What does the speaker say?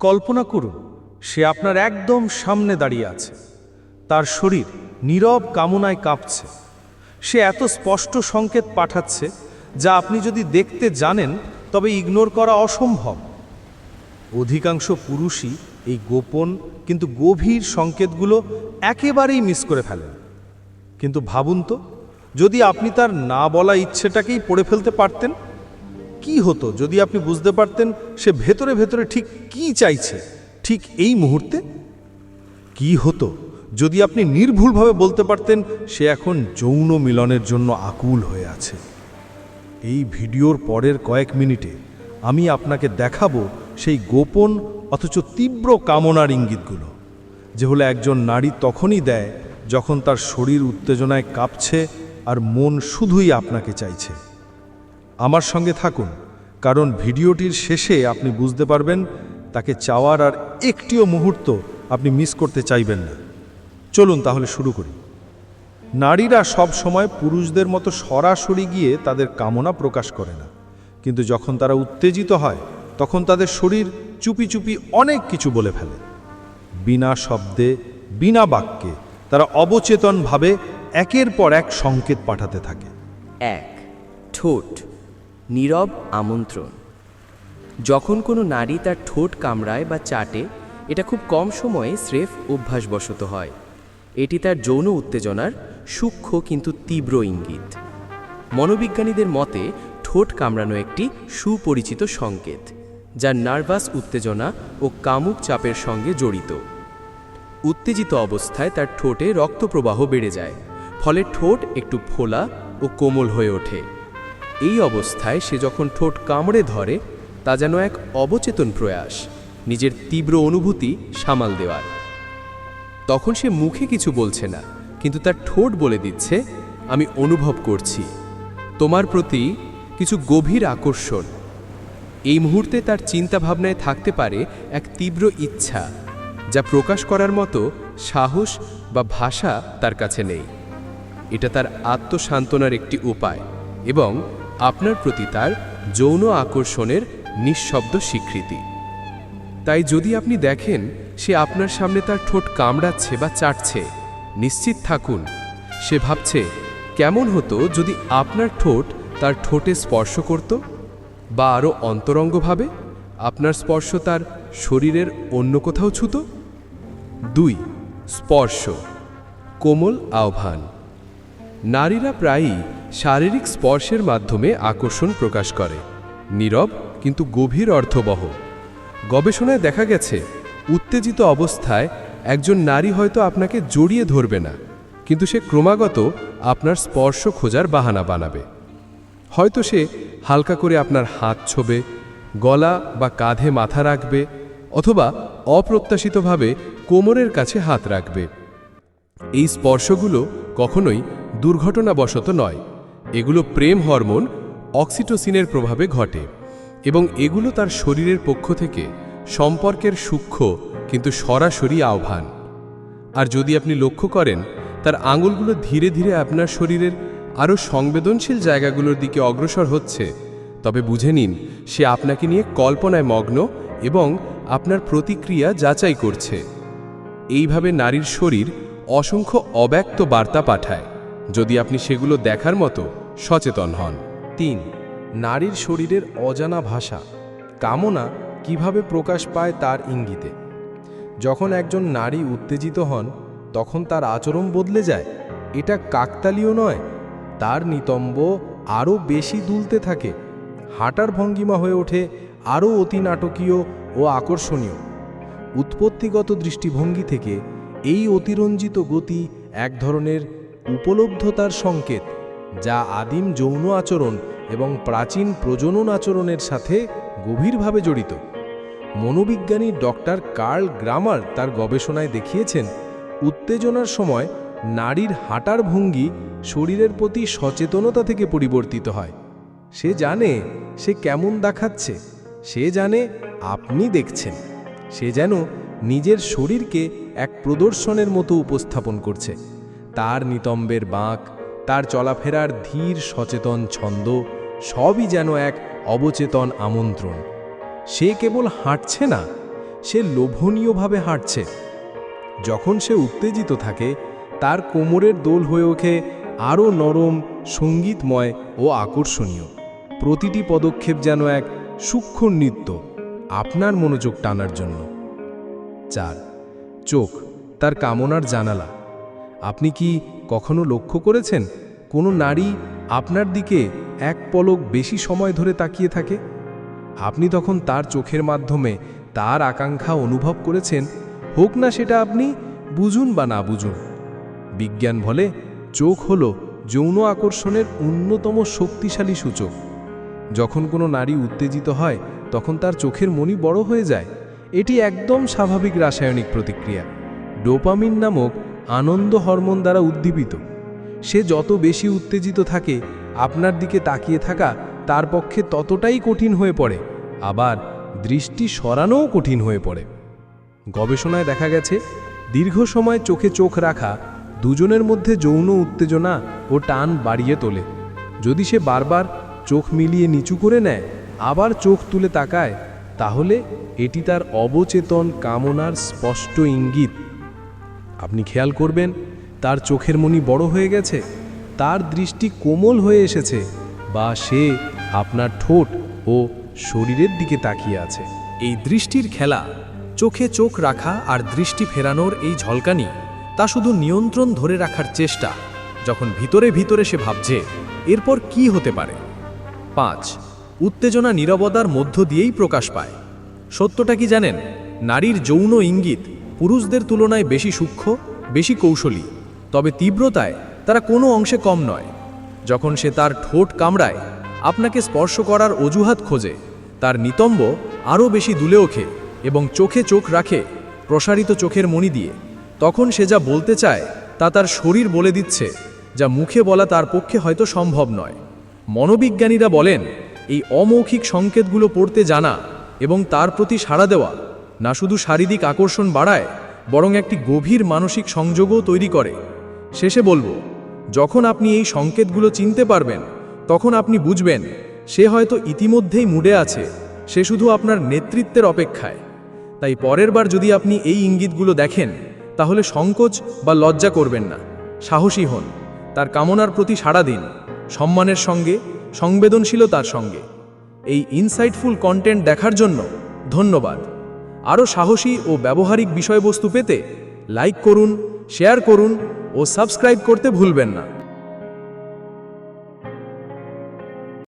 কল্পনা করুন, সে আপনার একদম সামনে দাঁড়িয়ে আছে। তার শরীর নীরব কামনায় কাঁপছে। সে এত স্পষ্ট সংকেত পাঠাচ্ছে যা আপনি যদি দেখতে জানেন, তবে ইগনোর করা অসম্ভব। অধিকাংশ পুরুষই এই গোপন কিন্তু গভীর সংকেতগুলো একেবারেই মিস করে ফেলেন। কিন্তু ভাবুন তো, যদি আপনি তার না বলা ইচ্ছেটাকেই পড়ে ফেলতে পারতেন কি হতো? যদি আপনি বুঝতে পারতেন সে ভেতরে ভেতরে ঠিক কি চাইছে, ঠিক এই মুহূর্তে? কি হতো? যদি আপনি নির্ভুলভাবে বলতে পারতেন সে এখন যৌন মিলনের জন্য আকুল হয়ে আছে। এই ভিডিওর পরের কয়েক মিনিটে আমি আপনাকে দেখাবো সেই গোপন অথচ তীব্র কামনার ইঙ্গিতগুলো, যে হলো একজন নারী তখনই দেয় যখন তার শরীর উত্তেজনায় কাঁপছে আর মন শুধুই আপনাকে চাইছে। আমার সঙ্গে থাকুন, কারণ ভিডিওটির শেষে আপনি বুঝতে পারবেন, তাকে চাওয়ার আর একটিও মুহূর্ত আপনি মিস করতে চাইবেন না। চলুন তাহলে শুরু করি। নারীরা সব সময় পুরুষদের মতো সরাসরি গিয়ে তাদের কামনা প্রকাশ করে না। কিন্তু যখন তারা উত্তেজিত হয়, তখন তাদের শরীর চুপি চুপি অনেক কিছু বলে ফেলে। বিনা শব্দে, বিনা বাক্যে তারা অবচেতনভাবে একের পর এক সংকেত পাঠাতে থাকে। এক, ঠোঁট। নীরব আমন্ত্রণ। যখন কোনো নারী তার ঠোঁট কামড়ায় বা চাটে, এটা খুব কম সময়ে স্রেফ অভ্যাসবশত হয়। এটি তার যৌন উত্তেজনার সূক্ষ্ম কিন্তু তীব্র ইঙ্গিত। মনোবিজ্ঞানীদের মতে, ঠোঁট কামড়ানো একটি সুপরিচিত সংকেত, যা নার্ভাস উত্তেজনা ও কামুক চাপের সঙ্গে জড়িত। উত্তেজিত অবস্থায় তার ঠোঁটে রক্তপ্রবাহ বেড়ে যায়, ফলে ঠোঁট একটু ফোলা ও কোমল হয়ে ওঠে। এই অবস্থায় সে যখন ঠোঁট কামড়ে ধরে, তা যেন এক অবচেতন প্রয়াস, নিজের তীব্র অনুভূতি সামাল দেওয়ার। তখন সে মুখে কিছু বলছে না, কিন্তু তার ঠোঁট বলে দিচ্ছে, আমি অনুভব করছি। তোমার প্রতি কিছু গভীর আকর্ষণ। এই মুহূর্তে তার চিন্তাভাবনায় থাকতে পারে এক তীব্র ইচ্ছা, যা প্রকাশ করার মতো সাহস বা ভাষা তার কাছে নেই। এটা তার আত্মসান্ত্বনার একটি উপায় এবং আপনার প্রতি তার যৌন আকর্ষণের নিঃশব্দ স্বীকৃতি। তাই যদি আপনি দেখেন, সে আপনার সামনে তার ঠোঁট কামড়াচ্ছে বা চাটছে, নিশ্চিত থাকুন, সে ভাবছে, কেমন হতো যদি আপনার ঠোঁট তার ঠোঁটে স্পর্শ করত বা আরও অন্তরঙ্গভাবে আপনার স্পর্শ তার শরীরের অন্য কোথাও ছুত? দুই, স্পর্শ, কোমল আহ্বান। নারীরা প্রায়ই শারীরিক স্পর্শের মাধ্যমে আকর্ষণ প্রকাশ করে। নীরব কিন্তু গভীর অর্থবহ। গবেষণায় দেখা গেছে, উত্তেজিত অবস্থায় একজন নারী হয়তো আপনাকে জড়িয়ে ধরবে না, কিন্তু সে ক্রমাগত আপনার স্পর্শ খোঁজার বাহানা বানাবে। হয়তো সে হালকা করে আপনার হাত ছোবে, গলা বা কাঁধে মাথা রাখবে, অথবা অপ্রত্যাশিতভাবে কোমরের কাছে হাত রাখবে। এই স্পর্শগুলো কখনোই দুর্ঘটনাবশত নয়। এগুলো প্রেম হরমোন অক্সিটোসিনের প্রভাবে ঘটে এবং এগুলো তার শরীরের পক্ষ থেকে সম্পর্কের সূক্ষ্ম কিন্তু সরাসরি আহ্বান। আর যদি আপনি লক্ষ্য করেন, তার আঙুলগুলো ধীরে ধীরে আপনার শরীরের আরও সংবেদনশীল জায়গাগুলোর দিকে অগ্রসর হচ্ছে, তবে বুঝে নিন, সে আপনাকে নিয়ে কল্পনায় মগ্ন এবং আপনার প্রতিক্রিয়া যাচাই করছে। এইভাবে নারীর শরীর অসংখ্য অব্যক্ত বার্তা পাঠায়। যদি আপনি সেগুলো দেখার মতো সচেতন হন। তিন, নারীর শরীরের অজানা ভাষা, কামনা কীভাবে প্রকাশ পায় তার ইঙ্গিতে। যখন একজন নারী উত্তেজিত হন, তখন তার আচরণ বদলে যায়। এটা কাকতালীয় নয়। তার নিতম্ব আরও বেশি দুলতে থাকে। হাঁটার ভঙ্গিমা হয়ে ওঠে আরও অতি নাটকীয় ও আকর্ষণীয়। উৎপত্তিগত দৃষ্টিভঙ্গি থেকে এই অতিরঞ্জিত গতি এক ধরনের উপলব্ধতার সংকেত। যা আদিম যৌন আচরণ এবং প্রাচীন প্রজনন আচরণের সাথে গভীরভাবে জড়িত। মনোবিজ্ঞানী ডক্টর কার্ল গ্রামার তার গবেষণায় দেখিয়েছেন, উত্তেজনার সময় নারীর হাঁটার ভঙ্গি শরীরের প্রতি সচেতনতা থেকে পরিবর্তিত হয়। সে জানে সে কেমন দেখাচ্ছে, সে জানে আপনি দেখছেন, সে যেন নিজের শরীরকে এক প্রদর্শনের মতো উপস্থাপন করছে। তার নিতম্বের বাঁক তার চলাফেরার ধীর সচেতন ছন্দ সবই যেন এক অবচেতন আমন্ত্রণ। সে কেবল হাঁটছে না, সে লোভনীয়ভাবে হাঁটছে। যখন সে উত্তেজিত থাকে, তার কোমরের দোল হয়ে ওঠে আরও নরম, সঙ্গীতময় ও আকর্ষণীয়। প্রতিটি পদক্ষেপ যেন এক সূক্ষ্ম নৃত্য আপনার মনোযোগ টানার জন্য। চার, চোখ, তার কামনার জানালা। আপনি কি কখনো লক্ষ্য করেছেন কোনো নারী আপনার দিকে এক পলক বেশি সময় ধরে তাকিয়ে থাকে? আপনি তখন তার চোখের মাধ্যমে তার আকাঙ্ক্ষা অনুভব করেছেন, হোক না সেটা আপনি বুঝুন বা না বুঝুন। বিজ্ঞান বলে চোখ হল যৌন আকর্ষণের অন্যতম শক্তিশালী সূচক। যখন কোনো নারী উত্তেজিত হয়, তখন তার চোখের মনি বড় হয়ে যায়। এটি একদম স্বাভাবিক রাসায়নিক প্রতিক্রিয়া। ডোপামিন নামক আনন্দ হরমোন দ্বারা উদ্দীপিত। সে যত বেশি উত্তেজিত থাকে, আপনার দিকে তাকিয়ে থাকা তার পক্ষে ততটাই কঠিন হয়ে পড়ে, আবার দৃষ্টি সরানোও কঠিন হয়ে পড়ে। গবেষণায় দেখা গেছে, দীর্ঘ সময় চোখে চোখ রাখা দুজনের মধ্যে যৌন উত্তেজনা ও টান বাড়িয়ে তোলে। যদি সে বারবার চোখ মিলিয়ে নিচু করে নেয়, আবার চোখ তুলে তাকায়, তাহলে এটি তার অবচেতন কামনার স্পষ্ট ইঙ্গিত। আপনি খেয়াল করবেন, তার চোখের মনি বড় হয়ে গেছে, তার দৃষ্টি কোমল হয়ে এসেছে, বা সে আপনার ঠোঁট ও শরীরের দিকে তাকিয়ে আছে। এই দৃষ্টির খেলা, চোখে চোখ রাখা আর দৃষ্টি ফেরানোর এই ঝলকানি, তা শুধু নিয়ন্ত্রণ ধরে রাখার চেষ্টা, যখন ভিতরে ভিতরে সে ভাবছে, এরপর কি হতে পারে? পাঁচ, উত্তেজনা নীরবতার মধ্য দিয়েই প্রকাশ পায়। সত্যটা কি জানেন? নারীর যৌন ইঙ্গিত পুরুষদের তুলনায় বেশি সূক্ষ্ম, বেশি কৌশলী। তবে তীব্রতায় তারা কোনো অংশে কম নয়। যখন সে তার ঠোঁট কামড়ায়, আপনাকে স্পর্শ করার অজুহাত খোঁজে, তার নিতম্ব আরও বেশি দুলে ওঠে এবং চোখে চোখ রাখে প্রসারিত চোখের মণি দিয়ে। তখন সে যা বলতে চায়, তা তার শরীর বলে দিচ্ছে, যা মুখে বলা তার পক্ষে হয়তো সম্ভব নয়। মনোবিজ্ঞানীরা বলেন, এই অমৌখিক সংকেতগুলো পড়তে জানা এবং তার প্রতি সাড়া দেওয়া না শুধু শারীরিক আকর্ষণ বাড়ায়, বরং একটি গভীর মানসিক সংযোগও তৈরি করে। শেষে বলব, যখন আপনি এই সংকেতগুলো চিনতে পারবেন, তখন আপনি বুঝবেন, সে হয়তো ইতিমধ্যেই মুডে আছে, সে শুধু আপনার নেতৃত্বের অপেক্ষায়। তাই পরের বার যদি আপনি এই ইঙ্গিতগুলো দেখেন, তাহলে সংকোচ বা লজ্জা করবেন না। সাহসী হন, তার কামনার প্রতি সাড়া দিন, সম্মানের সঙ্গে, সংবেদনশীলতার সঙ্গে। এই ইনসাইটফুল কন্টেন্ট দেখার জন্য ধন্যবাদ। আরও সাহসী ও ব্যবহারিক বিষয়বস্তু পেতে লাইক করুন শেয়ার করুন ও সাবস্ক্রাইব করতে ভুলবেন না।